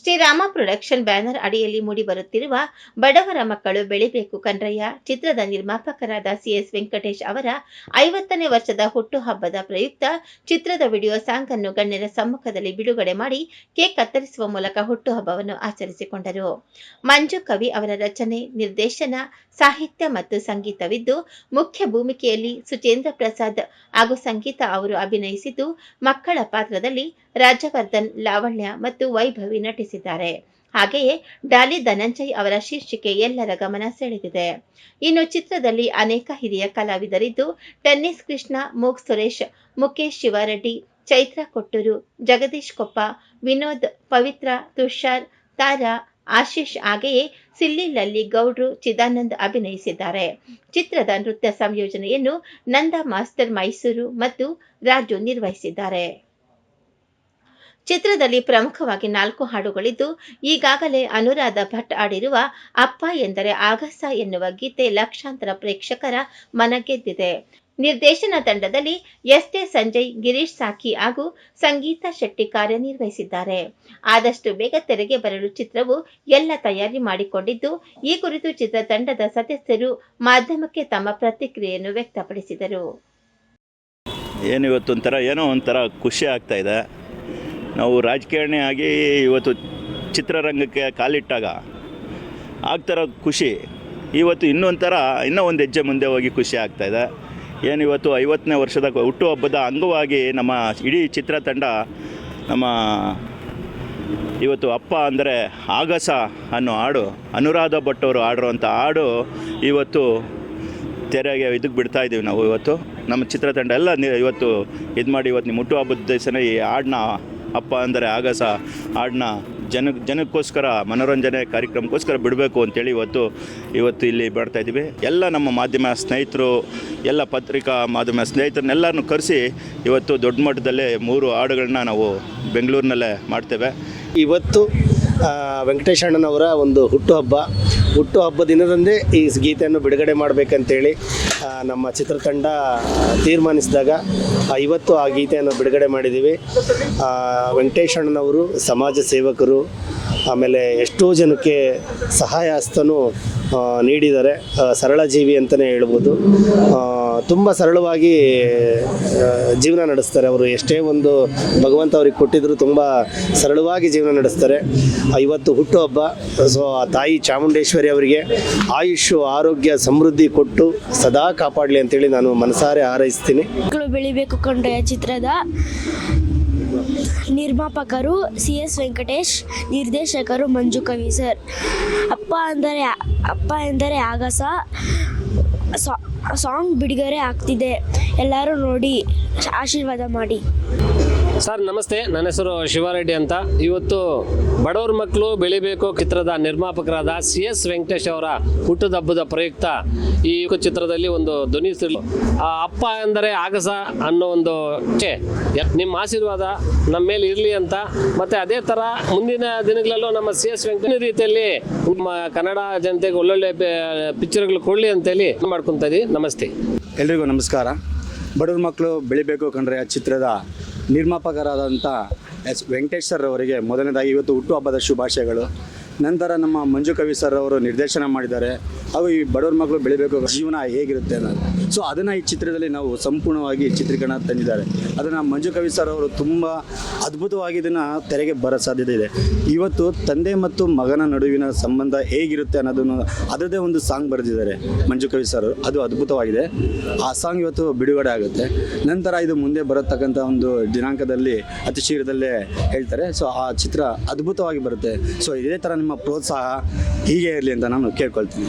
Shriram production banner ಅಡಿಯಲ್ಲಿ ಮೂಡಿಬರುತ್ತಿರುವ ಬಡವರ ಮಕ್ಕಳು ಬೆಳಿಬೇಕು ಕನ್ರಯ್ಯ ಚಿತ್ರದ ನಿರ್ಮಾಪಕರಾದ ಸಿಎಸ್ ವೆಂಕಟೇಶ್ ಅವರ ಐವತ್ತನೇ ವರ್ಷದ ಹುಟ್ಟುಹಬ್ಬದ ಪ್ರಯುಕ್ತ ಚಿತ್ರದ ವಿಡಿಯೋ ಸಾಂಗ್ ಅನ್ನು ಗಣ್ಯರ ಸಮ್ಮುಖದಲ್ಲಿ ಬಿಡುಗಡೆ ಮಾಡಿ ಕೇಕ್ ಕತ್ತರಿಸುವ ಮೂಲಕ ಹುಟ್ಟುಹಬ್ಬವನ್ನು ಆಚರಿಸಿಕೊಂಡರು. ಮಂಜು ಕವಿ ಅವರ ರಚನೆ, ನಿರ್ದೇಶನ, ಸಾಹಿತ್ಯ ಮತ್ತು ಸಂಗೀತವಿದ್ದು ಮುಖ್ಯ ಭೂಮಿಕೆಯಲ್ಲಿ ಸುಚೇಂದ್ರ ಪ್ರಸಾದ್ ಹಾಗೂ ಸಂಗೀತ ಅವರು ಅಭಿನಯಿಸಿದ್ದು ಮಕ್ಕಳ ಪಾತ್ರದಲ್ಲಿ ರಾಜವರ್ಧನ್ ಲಾವಣ್ಯ ಮತ್ತು ವೈಭವಿ ನಟಿಸಿದ್ದಾರೆ ಹಾಗೆಯೇ ಡಾಲಿ ಧನಂಜಯ್ ಅವರ ಶೀರ್ಷಿಕೆ ಎಲ್ಲರ ಗಮನ ಸೆಳೆದಿದೆ. ಇನ್ನು ಚಿತ್ರದಲ್ಲಿ ಅನೇಕ ಹಿರಿಯ ಕಲಾವಿದರಿದ್ದು, ಟೆನ್ನಿಸ್ ಕೃಷ್ಣ, ಮೂಗ್ ಸುರೇಶ್ ಮುಖೇಶ್ ಶಿವಾರೆಡ್ಡಿ, ಚೈತ್ರ ಕೊಟ್ಟೂರು, ಜಗದೀಶ್ ಕೊಪ್ಪ, ವಿನೋದ್, ಪವಿತ್ರ, ತುಷಾರ್, ತಾರಾ, ಆಶೀಶ್ ಹಾಗೆಯೇ ಸಿಲ್ಲಿ ಲಲ್ಲಿ ಗೌಡ್ರು, ಚಿದಾನಂದ್ ಅಭಿನಯಿಸಿದ್ದಾರೆ. ಚಿತ್ರದ ನೃತ್ಯ ಸಂಯೋಜನೆಯನ್ನು ನಂದ ಮಾಸ್ಟರ್ ಮೈಸೂರು ಮತ್ತು ರಾಜು ನಿರ್ವಹಿಸಿದ್ದಾರೆ. ಚಿತ್ರದಲ್ಲಿ ಪ್ರಮುಖವಾಗಿ ನಾಲ್ಕು ಹಾಡುಗಳಿದ್ದು, ಈಗಾಗಲೇ ಅನುರಾಧ ಭಟ್ ಆಡಿರುವ ಅಪ್ಪ ಎಂದರೆ ಆಗಸ ಎನ್ನುವ ಗೀತೆ ಲಕ್ಷಾಂತರ ಪ್ರೇಕ್ಷಕರ ಮನಗೆದ್ದಿದೆ. ನಿರ್ದೇಶನ ತಂಡದಲ್ಲಿ ಎಸ್ ಎ ಸಂಜಯ್, ಗಿರೀಶ್ ಸಾಕಿ ಹಾಗೂ ಸಂಗೀತ ಶೆಟ್ಟಿ ಕಾರ್ಯನಿರ್ವಹಿಸಿದ್ದಾರೆ. ಆದಷ್ಟು ಬೇಗ ತೆರೆಗೆ ಬರಲು ಚಿತ್ರವು ಎಲ್ಲ ತಯಾರಿ ಮಾಡಿಕೊಂಡಿದ್ದು, ಈ ಕುರಿತು ಚಿತ್ರತಂಡದ ಸದಸ್ಯರು ಮಾಧ್ಯಮಕ್ಕೆ ತಮ್ಮ ಪ್ರತಿಕ್ರಿಯೆಯನ್ನು ವ್ಯಕ್ತಪಡಿಸಿದರು. ಏನು ಇವತ್ತು ಒಂಥರ ಏನೋ ಒಂಥರ ಖುಷಿ ಆಗ್ತಾ ಇದೆ. ನಾವು ರಾಜಕಾರಣಿ ಆಗಿ ಇವತ್ತು ಚಿತ್ರರಂಗಕ್ಕೆ ಕಾಲಿಟ್ಟಾಗ ಆಗ್ತಾರೋ ಖುಷಿ. ಇವತ್ತು ಇನ್ನೊಂಥರ, ಇನ್ನೂ ಒಂದು ಹೆಜ್ಜೆ ಮುಂದೆ ಹೋಗಿ ಖುಷಿ ಆಗ್ತಾ ಇದೆ. ಏನು ಇವತ್ತು ಐವತ್ತನೇ ವರ್ಷದ ಹುಟ್ಟುಹಬ್ಬದ ಅಂಗವಾಗಿ ನಮ್ಮ ಇಡೀ ಚಿತ್ರತಂಡ ನಮ್ಮ ಇವತ್ತು ಅಪ್ಪ ಅಂದರೆ ಆಗಸ ಅನ್ನೋ ಹಾಡು, ಅನುರಾಧ ಭಟ್ ಅವರು ಹಾಡಿರುವಂಥ ಹಾಡು ಇವತ್ತು ತೆರೆಗೆ ಇದಕ್ಕೆ ಬಿಡ್ತಾ ಇದ್ದೀವಿ ನಾವು ಇವತ್ತು. ನಮ್ಮ ಚಿತ್ರತಂಡ ಎಲ್ಲ ಇವತ್ತು ಇದು ಮಾಡಿ ಇವತ್ತು ನಿಮ್ಮ ಹುಟ್ಟುಹಬ್ಬದ ದಿವಸನೇ ಈ ಹಾಡನ್ನ ಅಪ್ಪ ಅಂದರೆ ಆಗಸ ಹಾಡನ್ನ ಜನ ಜನಕ್ಕೋಸ್ಕರ ಮನೋರಂಜನೆ ಕಾರ್ಯಕ್ರಮಕ್ಕೋಸ್ಕರ ಬಿಡಬೇಕು ಅಂತೇಳಿ ಇವತ್ತು ಇವತ್ತು ಇಲ್ಲಿ ಬರ್ತಾ ಇದ್ದೀವಿ. ಎಲ್ಲ ನಮ್ಮ ಮಾಧ್ಯಮ ಸ್ನೇಹಿತರು, ಎಲ್ಲ ಪತ್ರಿಕಾ ಮಾಧ್ಯಮ ಸ್ನೇಹಿತರನ್ನೆಲ್ಲರನ್ನು ಕರೆಸಿ ಇವತ್ತು ದೊಡ್ಡ ಮಟ್ಟದಲ್ಲೇ ಮೂರು ಹಾಡುಗಳನ್ನ ನಾವು ಬೆಂಗಳೂರಿನಲ್ಲೇ ಮಾಡ್ತೇವೆ. ಇವತ್ತು ವೆಂಕಟೇಶ್ ಅಣ್ಣನವರ ಒಂದು ಹುಟ್ಟುಹಬ್ಬ ಹುಟ್ಟುಹಬ್ಬ ದಿನದಂದೇ ಈ ಗೀತೆಯನ್ನು ಬಿಡುಗಡೆ ಮಾಡಬೇಕಂತೇಳಿ ನಮ್ಮ ಚಿತ್ರತಂಡ ತೀರ್ಮಾನಿಸಿದಾಗ ಇವತ್ತು ಆ ಗೀತೆಯನ್ನು ಬಿಡುಗಡೆ ಮಾಡಿದ್ದೀವಿ. ವೆಂಕಟೇಶಣ್ಣನವರು ಸಮಾಜ ಸೇವಕರು, ಆಮೇಲೆ ಎಷ್ಟೋ ಜನಕ್ಕೆ ಸಹಾಯ ಹಸ್ತನೂ ನೀಡಿದ್ದಾರೆ. ಸರಳ ಜೀವಿ ಅಂತಲೇ ಹೇಳ್ಬೋದು. ತುಂಬ ಸರಳವಾಗಿ ಜೀವನ ನಡೆಸ್ತಾರೆ ಅವರು. ಎಷ್ಟೇ ಒಂದು ಭಗವಂತ ಅವ್ರಿಗೆ ಕೊಟ್ಟಿದ್ರು ತುಂಬ ಸರಳವಾಗಿ ಜೀವನ ನಡೆಸ್ತಾರೆ. ಇವತ್ತು ಹುಟ್ಟುಹಬ್ಬ ಸೊ ಆ ತಾಯಿ ಚಾಮುಂಡೇಶ್ವರಿ ಅವರಿಗೆ ಆಯುಷ್ ಆರೋಗ್ಯ, ಸಮೃದ್ಧಿ ಕೊಟ್ಟು ಸದಾ ಕಾಪಾಡಲಿ ಅಂತೇಳಿ ನಾನು ಮನಸಾರೆ ಹಾರೈಸ್ತೀನಿ. ಮಕ್ಕಳು ಬೆಳಿಬೇಕು ಕಂಡ ಚಿತ್ರದ ನಿರ್ಮಾಪಕರು ಸಿ ಎಸ್ ವೆಂಕಟೇಶ್, ನಿರ್ದೇಶಕರು ಮಂಜು ಕವಿ ಸರ್. ಅಪ್ಪ ಅಂದರೆ, ಅಪ್ಪ ಎಂದರೆ ಆಗಸ. ಸಾ- ಸಾಂಗ್ ಬಿಡುಗಡೆ ಆಗ್ತಿದೆ. ಎಲ್ಲರೂ ನೋಡಿ ಆಶೀರ್ವಾದ ಮಾಡಿ. ಸರ್, ನಮಸ್ತೆ. ನನ್ನ ಹೆಸರು ಶಿವಾರೆಡ್ಡಿ ಅಂತ. ಇವತ್ತು ಬಡವ್ರ ಮಕ್ಕಳು ಬೆಳಿಬೇಕು ಚಿತ್ರದ ನಿರ್ಮಾಪಕರಾದ ಸಿ ಎಸ್ ವೆಂಕಟೇಶ್ ಅವರ ಹುಟ್ಟದ ಹಬ್ಬದ ಪ್ರಯುಕ್ತ ಈ ಚಿತ್ರದಲ್ಲಿ ಒಂದು ಧ್ವನಿ ಅಪ್ಪ ಎಂದರೆ ಆಗಸ ಅನ್ನೋ ಒಂದು ನಿಮ್ಮ ಆಶೀರ್ವಾದ ನಮ್ಮ ಮೇಲೆ ಇರಲಿ ಅಂತ. ಮತ್ತೆ ಅದೇ ಥರ ಮುಂದಿನ ದಿನಗಳಲ್ಲೂ ನಮ್ಮ ಸಿ ಎಸ್ ವೆಂಕಟೇಶ್ ರೀತಿಯಲ್ಲಿ ಕನ್ನಡ ಜನತೆಗೆ ಒಳ್ಳೊಳ್ಳೆ ಪಿಕ್ಚರ್ಗಳು ಕೊಡಲಿ ಅಂತೇಳಿ ಮಾಡ್ಕೊತಾ ಇದೀವಿ. ನಮಸ್ತೆ. ಎಲ್ರಿಗೂ ನಮಸ್ಕಾರ. ಬಡವ್ರ ಮಕ್ಕಳು ಬೆಳಿಬೇಕು ಕಂಡ್ರೆ ಆ ಚಿತ್ರದ ನಿರ್ಮಾಪಕರಾದಂಥ ಎಸ್ ವೆಂಕಟೇಶ್ ಸರ್ ಅವರಿಗೆ ಮೊದಲನೇದಾಗಿ ಇವತ್ತು ಹುಟ್ಟುಹಬ್ಬದ ಶುಭಾಶಯಗಳು. ನಂತರ ನಮ್ಮ ಮಂಜು ಕವಿ ಸರ್ ಅವರು ನಿರ್ದೇಶನ ಮಾಡಿದ್ದಾರೆ. ಹಾಗೂ ಈ ಬಡವ್ರ ಮಕ್ಕಳು ಬೆಳಿಬೇಕು, ಜೀವನ ಹೇಗಿರುತ್ತೆ ಅನ್ನೋದು. ಸೊ ಅದನ್ನು ಈ ಚಿತ್ರದಲ್ಲಿ ನಾವು ಸಂಪೂರ್ಣವಾಗಿ ಚಿತ್ರೀಕರಣ ತಂದಿದ್ದಾರೆ. ಅದನ್ನು ಮಂಜು ಕವಿ ಸರ್ ಅವರು ತುಂಬ ಅದ್ಭುತವಾಗಿ ಇದನ್ನು ತೆರೆಗೆ ಬರೋ ಸಾಧ್ಯತೆ ಇದೆ. ಇವತ್ತು ತಂದೆ ಮತ್ತು ಮಗನ ನಡುವಿನ ಸಂಬಂಧ ಹೇಗಿರುತ್ತೆ ಅನ್ನೋದನ್ನು ಅದರದೇ ಒಂದು ಸಾಂಗ್ ಬರೆದಿದ್ದಾರೆ ಮಂಜು ಕವಿ ಸರ್ ಅದು ಅದ್ಭುತವಾಗಿದೆ. ಆ ಸಾಂಗ್ ಇವತ್ತು ಬಿಡುಗಡೆ ಆಗುತ್ತೆ. ನಂತರ ಇದು ಮುಂದೆ ಬರತಕ್ಕಂಥ ಒಂದು ದಿನಾಂಕದಲ್ಲಿ, ಅತಿ ಶೀಘ್ರದಲ್ಲೇ ಹೇಳ್ತಾರೆ. ಸೊ ಆ ಚಿತ್ರ ಅದ್ಭುತವಾಗಿ ಬರುತ್ತೆ. ಸೊ ಇದೇ ಥರ ನಿಮ್ಮ ಪ್ರೋತ್ಸಾಹ ಹೀಗೆ ಇರಲಿ ಅಂತ ನಾನು ಕೇಳ್ಕೊಳ್ತೀನಿ.